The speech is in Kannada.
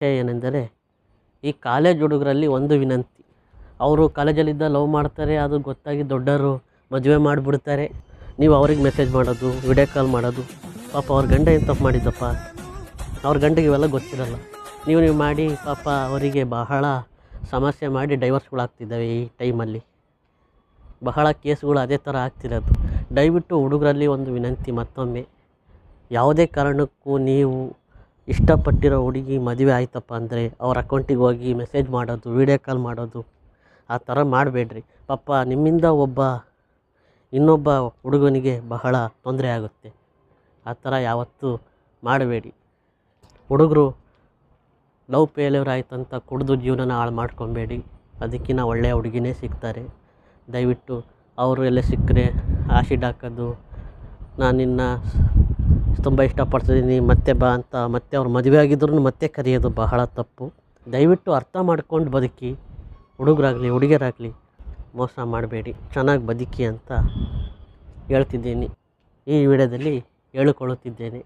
ವಿಷಯ ಏನೆಂದರೆ, ಈ ಕಾಲೇಜ್ ಹುಡುಗರಲ್ಲಿ ಒಂದು ವಿನಂತಿ. ಅವರು ಕಾಲೇಜಲ್ಲಿದ್ದ ಲವ್ ಮಾಡ್ತಾರೆ, ಅದು ಗೊತ್ತಾಗಿ ದೊಡ್ಡವರು ಮದುವೆ ಮಾಡಿಬಿಡ್ತಾರೆ. ನೀವು ಅವ್ರಿಗೆ ಮೆಸೇಜ್ ಮಾಡೋದು, ವಿಡಿಯೋ ಕಾಲ್ ಮಾಡೋದು. ಪಾಪ ಅವ್ರ ಗಂಡ ಏನು ತಪ್ಪು ಮಾಡಿದ್ದಪ್ಪ? ಅವ್ರ ಗಂಡಗೆ ಇವೆಲ್ಲ ಗೊತ್ತಿರಲ್ಲ. ನೀವು ನೀವು ಮಾಡಿ, ಪಾಪ ಅವರಿಗೆ ಬಹಳ ಸಮಸ್ಯೆ ಮಾಡಿ ಡೈವರ್ಸ್ಗಳಾಗ್ತಿದ್ದಾವೆ ಈ ಟೈಮಲ್ಲಿ. ಬಹಳ ಕೇಸ್ಗಳು ಅದೇ ಥರ ಆಗ್ತಿರೋದು. ದಯವಿಟ್ಟು ಹುಡುಗರಲ್ಲಿ ಒಂದು ವಿನಂತಿ ಮತ್ತೊಮ್ಮೆ. ಯಾವುದೇ ಕಾರಣಕ್ಕೂ ನೀವು ಇಷ್ಟಪಟ್ಟಿರೋ ಹುಡುಗಿ ಮದುವೆ ಆಯಿತಪ್ಪ ಅಂದರೆ ಅವ್ರ ಅಕೌಂಟಿಗೆ ಹೋಗಿ ಮೆಸೇಜ್ ಮಾಡೋದು, ವೀಡಿಯೋ ಕಾಲ್ ಮಾಡೋದು, ಆ ಥರ ಮಾಡಬೇಡ್ರಿ. ಪಾಪ ನಿಮ್ಮಿಂದ ಒಬ್ಬ, ಇನ್ನೊಬ್ಬ ಹುಡುಗನಿಗೆ ಬಹಳ ತೊಂದರೆ ಆಗುತ್ತೆ. ಆ ಥರ ಯಾವತ್ತೂ ಮಾಡಬೇಡಿ. ಹುಡುಗರು ಲವ್ ಫೇಲ್ಯೂರ್ ಆಯ್ತಂತ ಕುಡಿದು ಜೀವನನ ಹಾಳು ಮಾಡ್ಕೊಬೇಡಿ. ಅದಕ್ಕಿಂತ ಒಳ್ಳೆಯ ಹುಡುಗಿನೇ ಸಿಗ್ತಾರೆ. ದಯವಿಟ್ಟು ಅವರು ಎಲ್ಲ ಸಿಕ್ಕರೆ ಆಸಿಡ್ ಹಾಕೋದು. ನಾನು ನಿನ್ನ ತುಂಬ ಇಷ್ಟಪಡ್ತಿದ್ದೀನಿ. ಮತ್ತೆ ಬಾ ಅಂತ ಮತ್ತೆ ಅವ್ರು ಮದುವೆ ಆಗಿದ್ರು ಮತ್ತೆ ಕರೆಯೋದು ಬಹಳ ತಪ್ಪು. ದಯವಿಟ್ಟು ಅರ್ಥ ಮಾಡ್ಕೊಂಡು ಬದುಕಿ. ಹುಡುಗರಾಗಲಿ, ಹುಡುಗಿಯರಾಗಲಿ ಮೋಸ ಮಾಡಬೇಡಿ. ಚೆನ್ನಾಗಿ ಬದುಕಿ ಅಂತ ಹೇಳ್ತಿದ್ದೀನಿ. ಈ ವಿಡಿಯೋದಲ್ಲಿ ಹೇಳಿಕೊಳ್ಳುತ್ತಿದ್ದೇನೆ